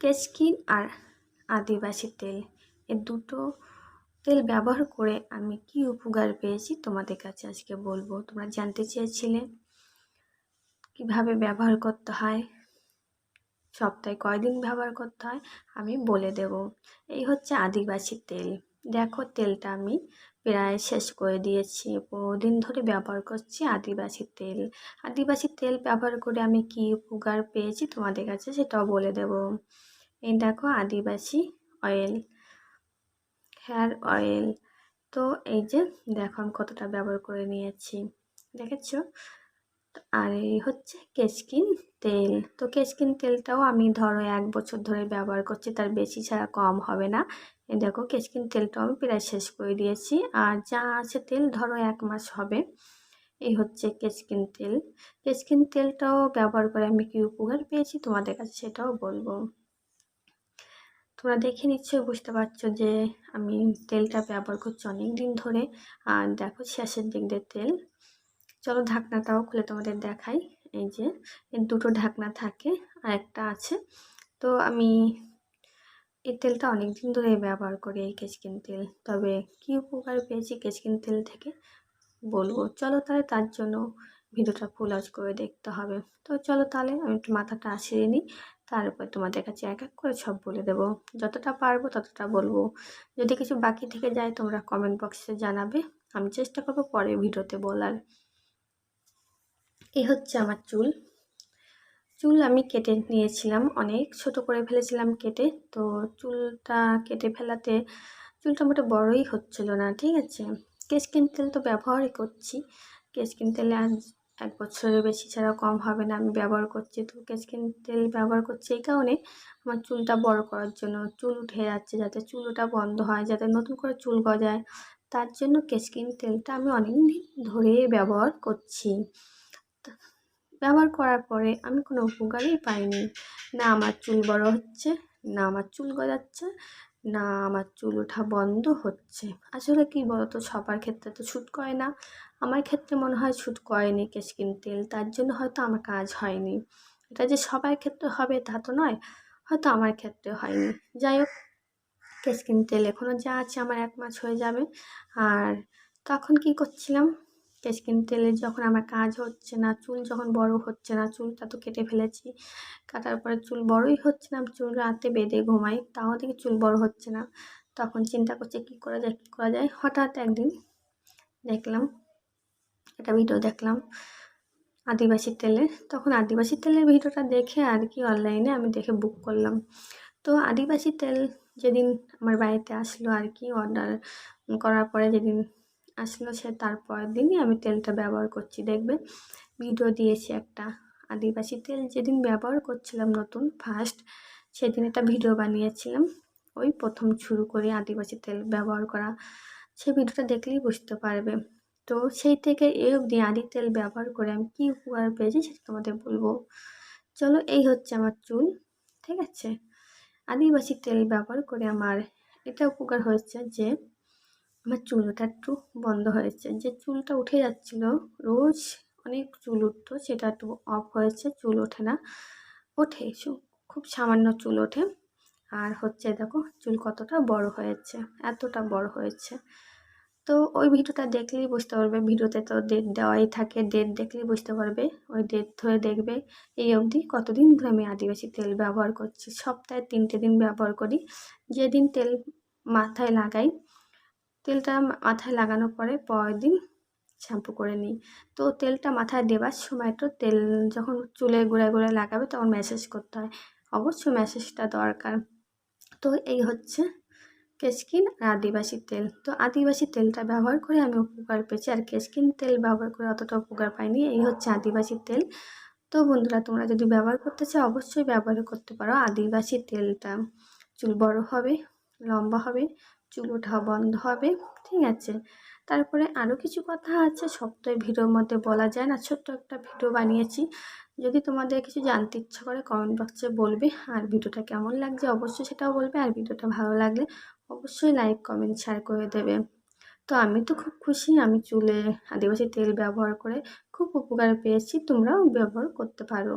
কেসকিন আর আদিবাসী তেল। এ দুটো তেল ব্যবহার করে আমি কি উপকার পেয়েছি তোমাদের কাছে আজকে বলব। তোমরা জানতে চেয়েছিলে কীভাবে ব্যবহার করতে হয়, সপ্তাহে কয়দিন ব্যবহার করতে হয়, আমি বলে দেব। এই হচ্ছে আদিবাসী তেল। দেখো, তেলটা আমি প্রায় শেষ করে দিয়েছি। বহুদিন ধরে ব্যবহার করছি আদিবাসী তেল। আদিবাসী তেল ব্যবহার করে আমি কি উপকার পেয়েছি তোমাদের কাছে সেটাও বলে দেব। এই দেখো আদিবাসী অয়েল হেয়ার অয়েল তো এই যে দেখো আমি কতটা ব্যবহার করে নিয়েছি, দেখেছ? আর এই হচ্ছে কেসকিন তেল। তো কেশকিন তেলটাও আমি ধরো এক বছর ধরে ব্যবহার করছি, তার বেশি ছাড়া কম হবে না। এই দেখো কেসকিন তেলটাও আমি প্রায় শেষ করে দিয়েছি। আর যা আছে তেল ধরো এক মাস হবে, এই হচ্ছে কেসকিন তেল। কেসকিন তেলটাও ব্যবহার করে আমি কি উপকার পেয়েছি তোমাদের কাছে সেটাও বলব। তোমরা দেখে নিশ্চয়ই বুঝতে পারছ যে আমি তেলটা ব্যবহার করছি অনেক দিন ধরে। আর দেখো শেষের দিক দিয়ে তেল। চলো ঢাকনাটাও খুলে তোমাদের দেখাই। এই যে দুটো ঢাকনা থাকে আর একটা আছে। তো আমি এই তেলটা অনেক দিন ধরে ব্যবহার করি, এই কেচকিন তেল। তবে কী উপকার পেয়েছি কেচকিন তেল থেকে বলব। চলো তাহলে তার জন্য ভিডিওটা ফুল আজ করে দেখতে হবে। তো চলো তাহলে আমি একটু মাথাটা আসিয়ে নিই। তারপর তোমাদের কাছে এক এক করে সব বলে দেবো। যতটা পারব ততটা বলব। যদি কিছু বাকি থেকে যায় তোমরা কমেন্ট বক্সে জানাবে। আমি চেষ্টা করব পরে ভিডিওতে বলার। এই হচ্ছে আমার চুল। চুল আমি কেটে নিয়েছিলাম অনেক। ছোট করে ফেলেছিলাম কেটে। তো চুলটা কেটে ফেলাতে চুলটা মোটে বড়ই হচ্ছিল না, ঠিক আছে? কেসকিন তেল তো ব্যবহারই করছি। কেসকিন তেলে আজ এক বছরের বেশি ছাড়া কম হবে না। আমি ব্যবহার করছি তো কেসকিন তেল ব্যবহার করছি এই কারণে আমার চুলটা বড় করার জন্য চুল উঠে যাচ্ছে যাতে চুলটা বন্ধ হয়, যাতে নতুন করে চুল গজায়। তার জন্য কেসকিন তেলটা আমি অনেক দিন ধরে ব্যবহার করছি। ব্যবহার করার পরে আমি কোনো উপকারই পাইনি। না আমার চুল বড় হচ্ছে, না আমার চুল গজাচ্ছে, না আমার চুল ওঠা বন্ধ হচ্ছে। আসলে কি বলতো, সবার ক্ষেত্রে তো ছুট করে না। আমার ক্ষেত্রে মনে হয় ছুট করেনি কেসকিন তেল, তার জন্য হয়তো আমার কাজ হয়নি। এটা যে সবার ক্ষেত্রে হবে তা তো নয়, হয়তো আমার ক্ষেত্রে হয়নি। যাই হোক কেসকিন তেল এখনও যা আছে আমার এক মাস হয়ে যাবে। আর তখন কি করছিলাম? কেসকিন তেলের যখন আমার কাজ হচ্ছে না, চুল যখন বড় হচ্ছে না, চুলটা তো কেটে ফেলেছি। কাটার পরে চুল বড়ই হচ্ছে না চুল রাতে বেঁধে ঘুমাই, তাও থেকে চুল বড় হচ্ছে না। তখন চিন্তা করছে কী করা যায়, কী করা যায়? হঠাৎ একদিন দেখলাম একটা ভিডিও দেখলাম আদিবাসী তেলে। তখন আদিবাসী তেলের ভিডিওটা দেখে আর কি অনলাইনে আমি দেখে বুক করলাম। তো আদিবাসী তেল যেদিন আমার বাড়িতে আসলো আর কি অর্ডার করার পরে যেদিন আসলো সে তারপর দিনই আমি তেলটা ব্যবহার করছি। দেখবে ভিডিও দিয়েছি একটা। আদিবাসী তেল যেদিন ব্যবহার করছিলাম নতুন ফার্স্ট সেদিন একটা ভিডিও বানিয়েছিলাম। ওই প্রথম শুরু করি আদিবাসী তেল ব্যবহার করা। সে ভিডিওটা দেখলেই বুঝতে পারবে। তো সেই থেকে এই অবধি আদি তেল ব্যবহার করে আমি কী উপকার পেয়েছি সেটা তোমাদের বলব। চলো এই হচ্ছে আমার চুল, ঠিক আছে? আদিবাসী তেল ব্যবহার করে আমার এটা উপকার হয়েছে যে আমার চুলটা একটু বন্ধ হয়েছে। যে চুলটা উঠে যাচ্ছিল, রোজ অনেক চুল উঠতো, সেটা একটু অফ হয়েছে, চুল ওঠে না। ওঠে খুব সামান্য চুল ওঠে। আর হচ্ছে দেখো, চুল কতটা বড় হয়েছে, এতটা বড় হয়েছে। তো ওই ভিডিওটা দেখলেই বুঝতে পারবে, ভিডিওতে তো ডেট দেওয়াই থাকে ডেট দেখলেই বুঝতে পারবে, ওই ডেট ধরে দেখবে। এই অবধি কতদিন ধরে আমি আদিবাসী তেল ব্যবহার করছি, সপ্তাহে তিনটে দিন ব্যবহার করি। যেদিন তেল মাথায় লাগাই, তেলটা মাথায় লাগানোর পরে পরের দিন শ্যাম্পু করে নিই। তো তেলটা মাথায় দেবার সময় তো তেল যখন চুলে গোড়ায় গোড়ায় লাগাবে তখন ম্যাসেজ করতে হয়, অবশ্যই ম্যাসেজটা দরকার। তো এই হচ্ছে কেসকিন আর আদিবাসী তেল। তো আদিবাসী তেলটা ব্যবহার করে আমি উপকার পেয়েছি। আর কেশকিন তেল ব্যবহার করে অতটা উপকার পাইনি। এই হচ্ছে আদিবাসী তেল। তো বন্ধুরা, তোমরা যদি ব্যবহার করতে চাও, অবশ্যই ব্যবহার করতে পারো আদিবাসী তেলটা। চুল বড় হবে, লম্বা হবে, চুল ওঠা বন্ধ হবে, ঠিক আছে? তারপরে আরও কিছু কথা আছে, সব তো ভিডিওর মধ্যে বলা যায় না। ছোট্ট একটা ভিডিও বানিয়েছি। যদি তোমাদের কিছু জানতে ইচ্ছা করে কমেন্ট বক্সে বলবে, আর ভিডিওটা কেমন লাগছে অবশ্যই সেটাও বলবে, আর ভিডিওটা ভালো লাগলে অবশ্যই লাইক কমেন্ট শেয়ার করে দেবে। তো আমি তো খুব খুশি, আমি চুলে আদিবাসী তেল ব্যবহার করে খুব উপকার পেয়েছি, তোমরাও ব্যবহার করতে পারো।